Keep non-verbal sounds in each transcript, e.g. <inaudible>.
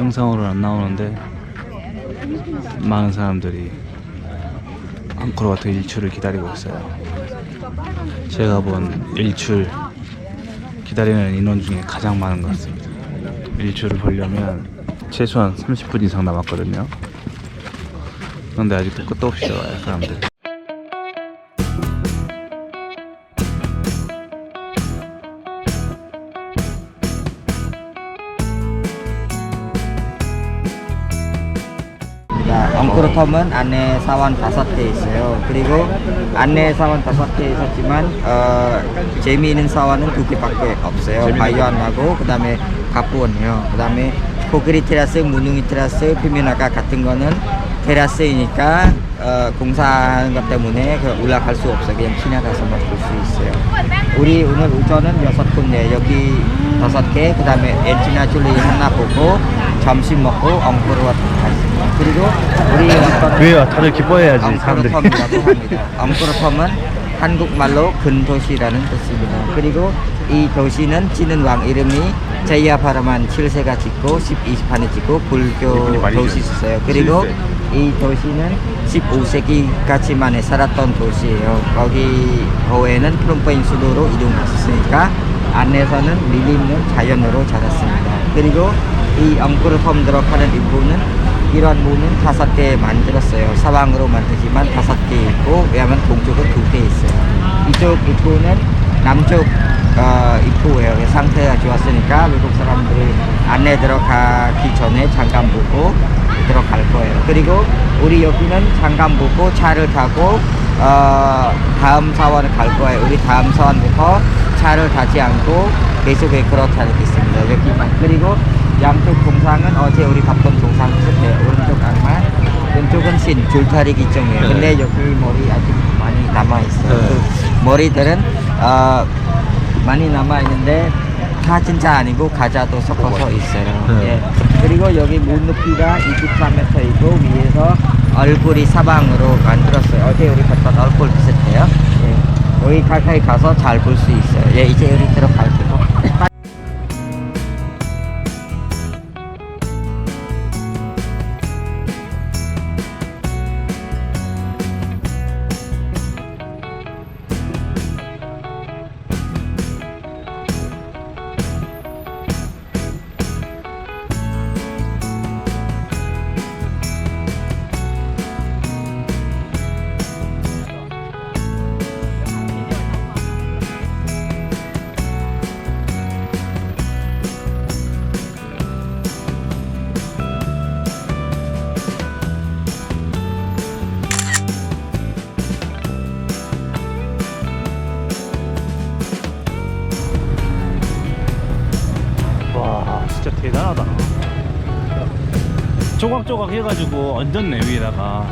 영상으로는 안 나오는데 많은 사람들이 앙코르 와트 일출을 기다리고 있어요. 제가 본 일출 기다리는 인원 중에 가장 많은 것 같습니다. 일출을 보려면 최소한 30분 이상 남았거든요. 그런데 아직도 끝도 없이 와요 사람들. 엉크로텀은 안내 사원 다섯 개 있어요. 그리고 안내 사원 다섯 개 있었지만 어, 재미있는 사원은 두 개밖에 없어요. 바이오 안하고 그다음에 가부원이요. 그다음에 코끼리 테라스, 무능이 테라스, 피미나가 같은 거는 테라스이니까 어, 공사하는 것 때문에 그 올라갈 수 없어요. 그냥 지나가서만 볼 수 있어요. 우리 오늘 오전은 여섯 군데 여기 다섯 개, 그다음에 엔지나 줄리 하나 보고 점심 먹고 엉크로와 갔습니다. 그리고 우리 어떤 왜요? 다들 기뻐해야지 엉크로텀이라고 합니다. 엉크로텀은 한국말로 근도시라는 뜻입니다. 그리고 이 도시는 지는 왕 이름이 제이아파라만 7세가 짓고 10, 20판에 짓고 불교 도시 있어요. 그리고 이 도시는 15세기까지만에 살았던 도시예요. 거기 후에는 프롬페인 수도로 이동했으니까 안에서는 밀림은 자연으로 자랐습니다. 그리고 이 엉크로텀 들어 가는 입구는 이런 문은 다섯 개 만들었어요. 사방으로 만들지만 다섯 개 있고 왜냐하면 동쪽은 두 개 있어요. 이쪽 입구는 남쪽 어, 입구예요. 상태가 좋았으니까 외국 사람들이 안에 들어가기 전에 잠깐 보고 들어갈 거예요. 그리고 우리 여기는 잠깐 보고 차를 타고 어, 다음 사원을 갈 거예요. 우리 다음 사원부터 차를 타지 않고 계속 그렇다는 게 있습니다. 여기만. 그리고 양쪽 동상은 어제 우리 봤던 동상 비슷해요. 오른쪽 악마, 왼쪽은 신, 줄타리 기 종이에요. 근데 여기 머리 아직 많이 남아있어요. 네. 그 머리들은 어, 많이 남아있는데 다 진짜 아니고 가자도 섞어서 있어요. 네. 예. 그리고 여기 문 높이가 24m이고 위에서 얼굴이 사방으로 만들었어요. 어제 우리 봤던 얼굴 비슷해요. 예. 여기 가까이 가서 잘 볼 수 있어요. 예, 이제 우리 들어갈게요. 조각조각 해가지고 얹었네 위에다가.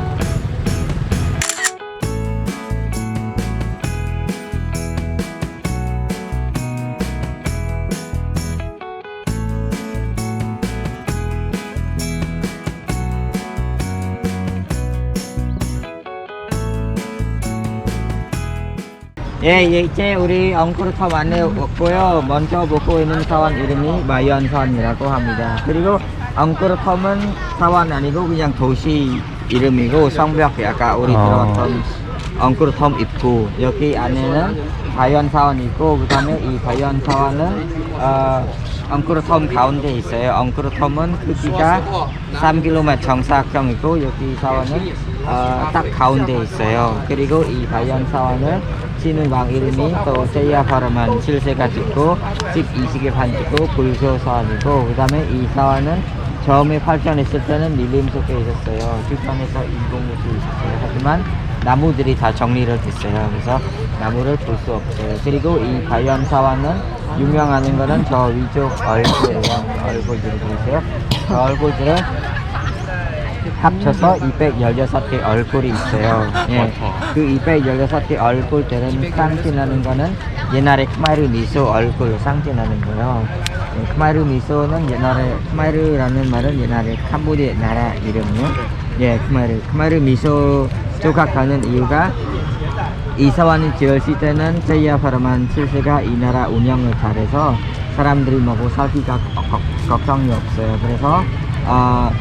예, 예, 이제 우리 엉크루탑 안에 왔고요. 먼저 보고 있는 사원 이름이 마이언사원이라고 합니다. 그리고 엉크루텀은 사원 아니고 그냥 도시 이름이고 성벽 아까 우리 아. 들어왔던 엉크루텀 입구 여기 안에는 바이언사원 있고 그 다음에 이 바이언사원은 어, 엉크루텀 가운데 있어요. 엉크루텀은 크기가 3km 정사각형이고 여기 사원은 어, 딱 가운데 있어요. 그리고 이 바이언 사원을 지는 왕 이름이 또 세이아 바르만 7세가 짓고 12세기 반 짓고 불교 사원이고 그 다음에 이 사원은 처음에 발전했을 때는 밀림 속에 있었어요. 주변에서 인공물이 있었어요. 하지만 나무들이 다 정리를 됐어요. 그래서 나무를 볼 수 없어요. 그리고 이 사원은 유명한 거는 저 위쪽 얼굴이에요. 얼굴들을 보세요. 저 얼굴들은 합쳐서 216개 얼굴이 있어요. 예. 그 216개 얼굴들은 상징하는 거는 옛날에 크마르 미소 얼굴 상징하는 거요. 예, 크마르 미소는 옛날에 크마르라는 말은 옛날에 캄보디아 나라 이름이요. 예, 크마르. 크마르 미소 조각하는 이유가 이사원이 지었을 때는 제이아 파르만 7세가 이 나라 운영을 잘해서 사람들이 먹고 살기가 걱- 걱정이 없어요. 그래서 어,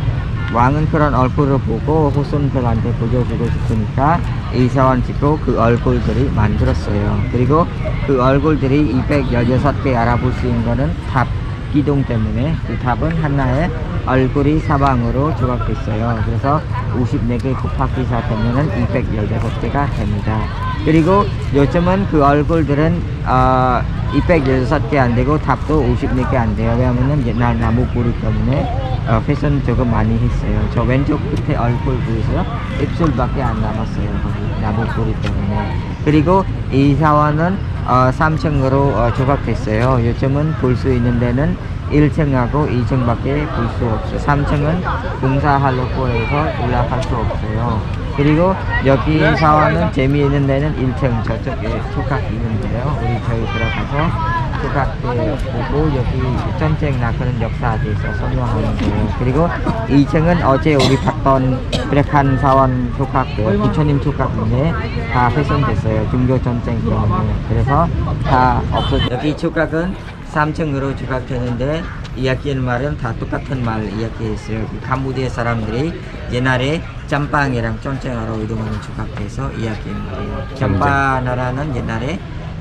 왕은 그런 얼굴을 보고 후손들한테 보여주고 싶으니까 이사원 짓고 그 얼굴들이 만들었어요. 그리고 그 얼굴들이 216개 알아볼 수 있는 거는 탑 기둥 때문에 그 탑은 하나의 얼굴이 사방으로 조각됐어요. 그래서 54개 곱하기 4 되면은 216개가 됩니다. 그리고 요즘은 그 얼굴들은 어, 216개 안 되고 탑도 54개 안 돼요. 왜냐면은 옛날 나무 뿌리 때문에 어, 패션 조금 많이 했어요. 저 왼쪽 끝에 얼굴 보이세요? 입술밖에 안 남았어요. 나무 뿌리 때문에. 그리고 이 사원은 어, 3층으로 어, 조각됐어요. 요즘은 볼 수 있는 데는 1층하고 2층밖에 볼 수 없어요. 3층은 공사하려고 해서 올라갈 수 없어요. 그리고 여기 사원은 재미있는 데는 1층 저쪽에 조각 있는데요. 우리 저희 들어가서 조각대 보고 여기 전쟁 나그는 역사에 대해서 설명하는 거예요. 그리고 2층은 어제 우리 봤던 브레칸 사원 조각들, 부처님 조각인데 다 훼손됐어요. 중교 전쟁 때문에. 그래서 다 없어져. 여기 조각은 3층으로 조각되는데 이야기하는 말은 다 똑같은 말 이야기했어요. 그 캄보디아 사람들이 옛날에 짬빵이랑 전쟁하러 이동하는 조각돼서 이야기하는 거예요. 짬바 나라는 옛날에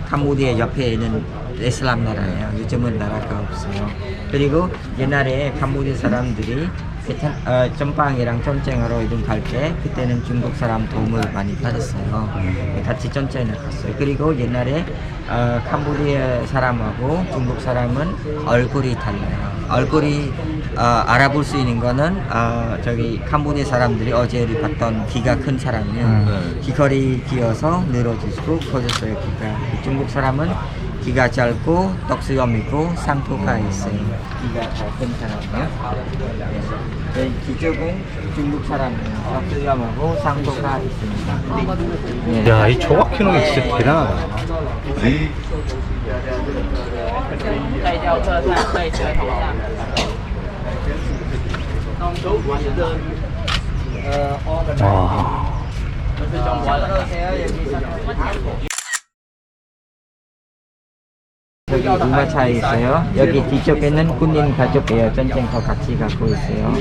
캄보디아 옆에 있는 이슬람 나라예요. 요즘은 나라가 없어요. 그리고 옛날에 캄보디아 사람들이 베트남, 어, 전방이랑 전쟁하러 이동 갈 때 그때는 중국 사람 도움을 많이 받았어요. 같이 전쟁을 갔어요. 그리고 옛날에 어, 캄보디아 사람하고 중국 사람은 얼굴이 달라요. 얼굴이 어, 알아볼 수 있는 거는 어, 저기 캄보디아 사람들이 어제 우리 봤던 귀가 큰 사람이요. 음. 귀걸이 끼어서 늘어지고 커졌어요 귀가. 중국 사람은 기가 짧고 떡수염이고 상토가 있어요. 기가 작은 사람이요. 네. 기적은 중국 사람이에요. 떡수염하고 상토가 있습니다. 네. 야, 이 조각 키는 게 진짜 대단하다. 와. 여기 우마차에 있어요. 여기 뒤쪽에는 군인 가족이에요. 전쟁터 같이 갖고 있어요.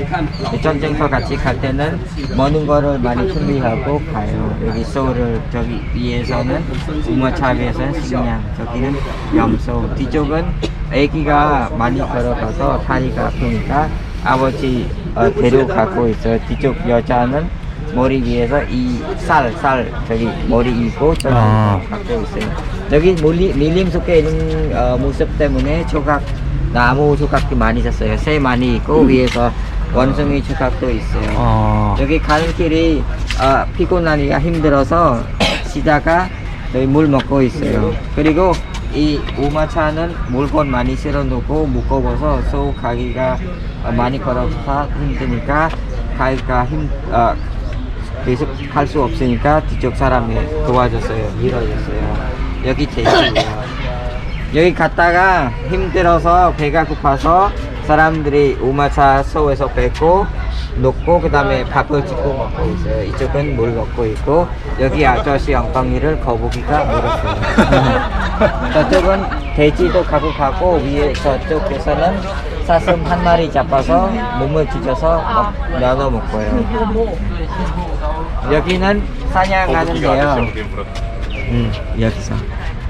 이 전쟁터 같이 갈 때는 먹는 거를 많이 준비하고 가요. 여기 소를 저기 위에서는 우마차 위에서는 식량, 저기는 염소. 뒤쪽은 아기가 많이 걸어가서 다리가 아프니까 아버지 어, 데려가고 있어요. 뒤쪽 여자는 머리 위에서 이 쌀, 쌀 저기 머리 이고 저기 아. 갖고 있어요. 여기 밀리, 밀림 속에 있는 어, 모습 때문에 조각 나무 조각이 많이 있었어요. 새 많이 있고 위에서 원숭이 조각도 있어요. 아. 여기 가는 길이 어, 피곤하니까 힘들어서 <coughs> 쉬다가 저희 물 먹고 있어요. 그리고 이 우마차는 물건 많이 실어 놓고 무거워서 소 가기가 어, 많이 걸어서 힘드니까 가기가 힘 어, 계속 갈 수 없으니까 뒤쪽 사람이 도와줬어요. 밀어줬어요. 여기 제주예요. 여기 갔다가 힘들어서 배가 고파서 사람들이 우마차 소에서 뺏고 놓고 그 다음에 밥을 짓고 먹고 있어요. 이쪽은 물 먹고 있고 여기 아저씨 엉덩이를 거북이가 물었어요. <laughs> 저쪽은 돼지도 가고 가고 위에 저쪽에서는 사슴 한 마리 잡아서 몸을 뒤져서 먹, 나눠 먹고요. 여기는 사냥하는데요. 음, 여기서.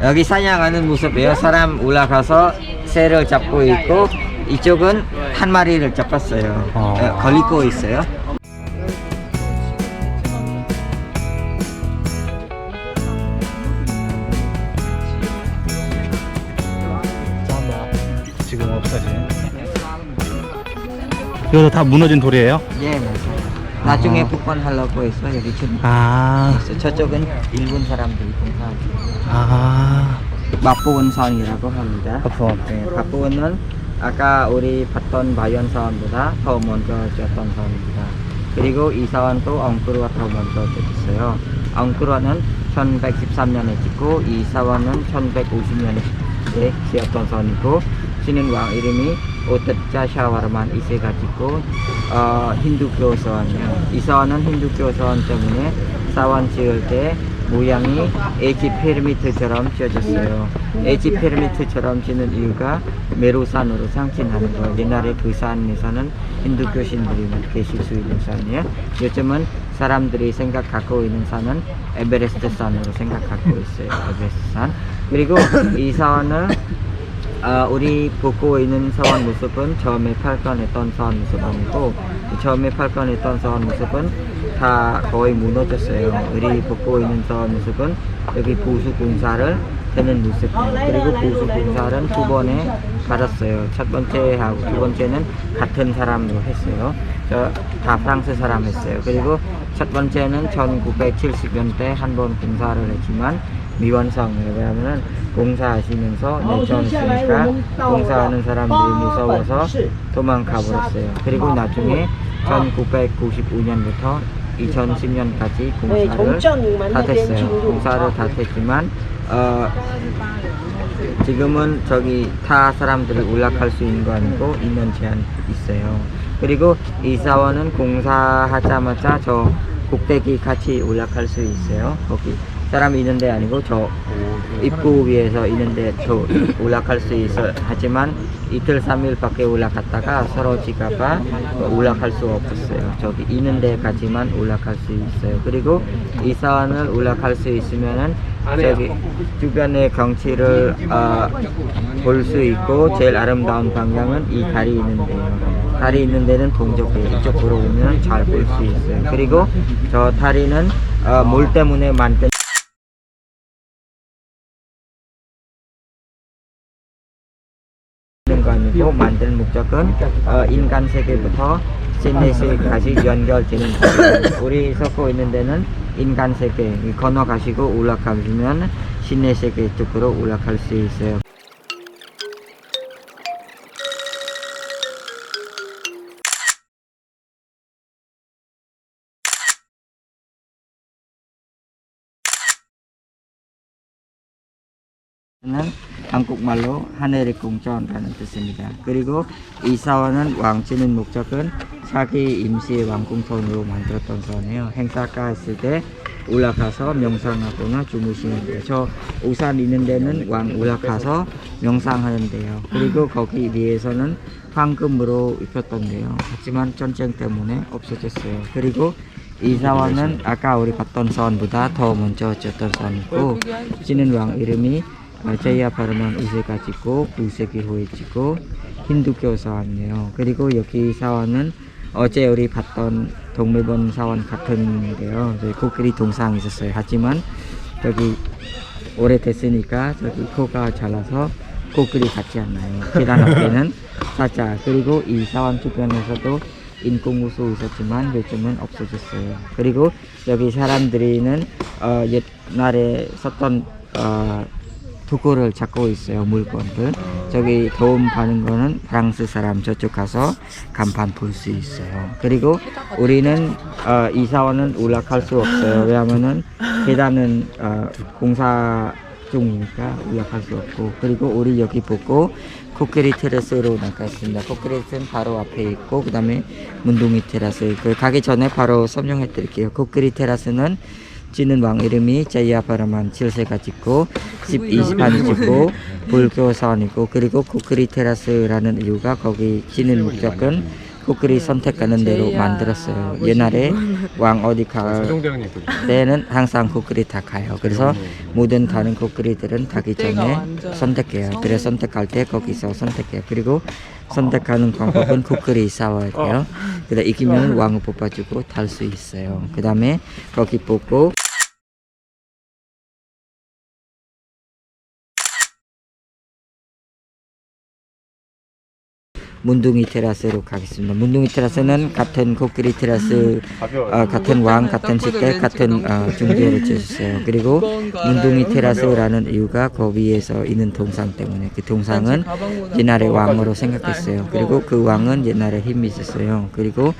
여기 사냥하는 모습이에요. 사람 올라가서 새를 잡고 있고 이쪽은 한 마리를 잡았어요. 어. 어, 걸리고 있어요. 지금 없어진. 이거 다 무너진 돌이에요? 예, 맞아요. 나중에 복권하려고 했어. 여기 좀 아. 있어요. 저쪽은 일본 사람들이 공사하고 아. 마포원선이라고 합니다. 마포원. 네, 마포원은 아까 우리 봤던 바이언사원보다 더 먼저 지었던 사원입니다. 그리고 이 사원도 엉크루가 더 먼저 지었어요. 엉크루는 1113년에 짓고 이 사원은 1150년에 지었던 사원이고 지는 왕 이름이 오트자 샤와르만 2세가 짓고 어, 힌두교 사원이에요. 이 사원은 힌두교 사원 때문에 사원 지을 때 모양이 H 피라미드처럼 지어졌어요. H 피라미드처럼 지는 이유가 메로산으로 상징하는 거예요. 옛날에 그 산에서는 힌두교 신들이 계실 수 있는 산이에요. 요즘은 사람들이 생각하고 있는 산은 에베레스트 산으로 생각하고 있어요. 에베레스트 산. 그리고 이 산을 아, 우리 보고 있는 사원 모습은 처음에 발견했던 사원 모습 아니고 처음에 발견했던 사원 모습은 다 거의 무너졌어요. 우리 보고 있는 사원 모습은 여기 보수 공사를 되는 모습이에요. 그리고 보수 공사는 두 번에 받았어요. 첫 번째 하고 두 번째는 같은 사람으로 했어요. 저다 프랑스 사람 했어요. 그리고 첫 번째는 1970년대 한 번 공사를 했지만 미완성이에요. 왜냐하면 공사하시면서 내전했으니까 공사하는 사람들이 무서워서 도망가 버렸어요. 그리고 나중에 1995년부터 2010년까지 공사를 다 됐어요. 공사를 다 됐지만 어, 지금은 저기 타 사람들이 올라갈 수 있는 거 아니고 인원 제한 있어요. 그리고 이 사원은 공사하자마자 저 꼭대기 같이 올라갈 수 있어요. 거기 사람이 있는데 아니고 저 입구 위에서 있는데 저 올라갈 수 있어 하지만 이틀 삼일밖에 올라갔다가 서러지가봐 올라갈 수 없었어요. 저기 있는 데까지만 올라갈 수 있어요. 그리고 이 사원을 올라갈 수 있으면은 저기 주변의 경치를 어, 볼수 있고 제일 아름다운 방향은 이 다리 있는데요. 다리 있는 데는 동쪽에 이쪽으로 오면 잘 볼 수 있어요. 그리고 저 다리는 어, 물 때문에 만든 거 아니고 만드는 목적은 어, 인간 세계부터 신의 세계까지 연결되는. 우리 섞고 있는 데는 인간 세계 이 건너가시고 올라가시면 신의 세계 쪽으로 올라갈 수 있어요. 는 한국말로 하늘의 공전이라는 뜻입니다. 그리고 이 사원은 왕지는 목적은 자기 임시의 왕궁선으로 만들었던 사원이에요. 행사가 했을 때 올라가서 명상하거나 주무시는 데요. 저 우산 있는 데는 왕 올라가서 명상하는데요. 그리고 거기 위에서는 황금으로 입혔던데요. 하지만 전쟁 때문에 없어졌어요. 그리고 이 사원은 아까 우리 봤던 사원보다 더 먼저 지었던 사원이고 지는 왕 이름이 어, 제이아 바르만 2세가 짓고 9세기 후에 짓고 힌두교 사원이에요. 그리고 여기 사원은 어제 우리 봤던 동물원 사원 같은데요. 저희 코끼리 동상 있었어요. 하지만 저기 오래됐으니까 저기 코가 잘라서 코끼리 같지 않나요. 계단 앞에는 <laughs> 살짝 그리고 이 사원 주변에서도 인공우수 있었지만 요즘은 없어졌어요. 그리고 여기 사람들이는 어, 옛날에 썼던 어, 도구를 찾고 있어요 물건들. 저기 도움 받는 거는 프랑스 사람 저쪽 가서 간판 볼 수 있어요. 그리고 우리는 어, 이 사원은 올라갈 수 없어요. 왜냐면은 계단은 어, 공사 중이니까 올라갈 수 없고. 그리고 우리 여기 보고 코끼리 테라스로 나갔습니다. 코끼리 테라스는 바로 앞에 있고 그 다음에 문둥이 테라스. 그 가기 전에 바로 설명해 드릴게요. 코끼리 테라스는 지는 왕 이름이 제이아바라만 7세가 짓고 10, 20판이 짓고 불교 사원이고 그리고 코끼리 테라스라는 이유가 거기 지는 목적은 코끼리 선택하는 대로 만들었어요. 옛날에 <laughs> 왕 어디 갈 때는 항상 코끼리 다 가요. 그래서 모든 다른 코끼리들은 가기 전에 선택해요. 그래서 선택할 때 거기서 선택해요. 그리고 선택하는 방법은 코끼리 싸워야 돼요. 그다 이기면 왕을 뽑아주고 탈 수 있어요. 그 다음에 거기 뽑고 문둥이 테라스로 가겠습니다. 문둥이 테라스는 같은 코끼리 테라스, 어, 같은 왕, 같은 식대, 같은 어, 중재를 주셨어요. 그리고 <laughs> 문둥이 테라스라는 이유가 그 위에서 있는 동상 때문에 그 동상은 옛날에 왕으로 생각했어요. 그리고 그 왕은 옛날에 힘이 있었어요. 그리고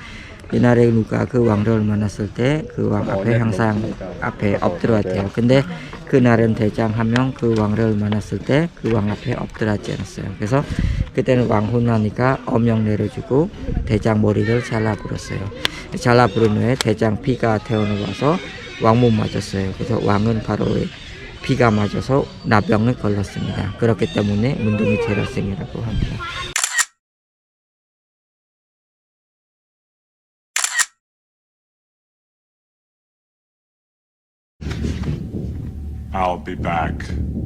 옛날에 누가 그 왕을 만났을 때 그 왕 앞에 항상 앞에 엎드려야 돼요. 근데 그날은 대장 한 명 그 왕을 만났을 때 그 왕 앞에 엎드려지 않았어요. 그래서 그때는 왕 혼나니까 어명 내려주고 대장 머리를 잘라 부렸어요. 잘라 부른 후에 대장 피가 태어나와서 왕못 맞았어요. 그래서 왕은 바로 비가 맞아서 나병을 걸렸습니다. 그렇기 때문에 문둥이 재라생이라고 합니다. I'll be back.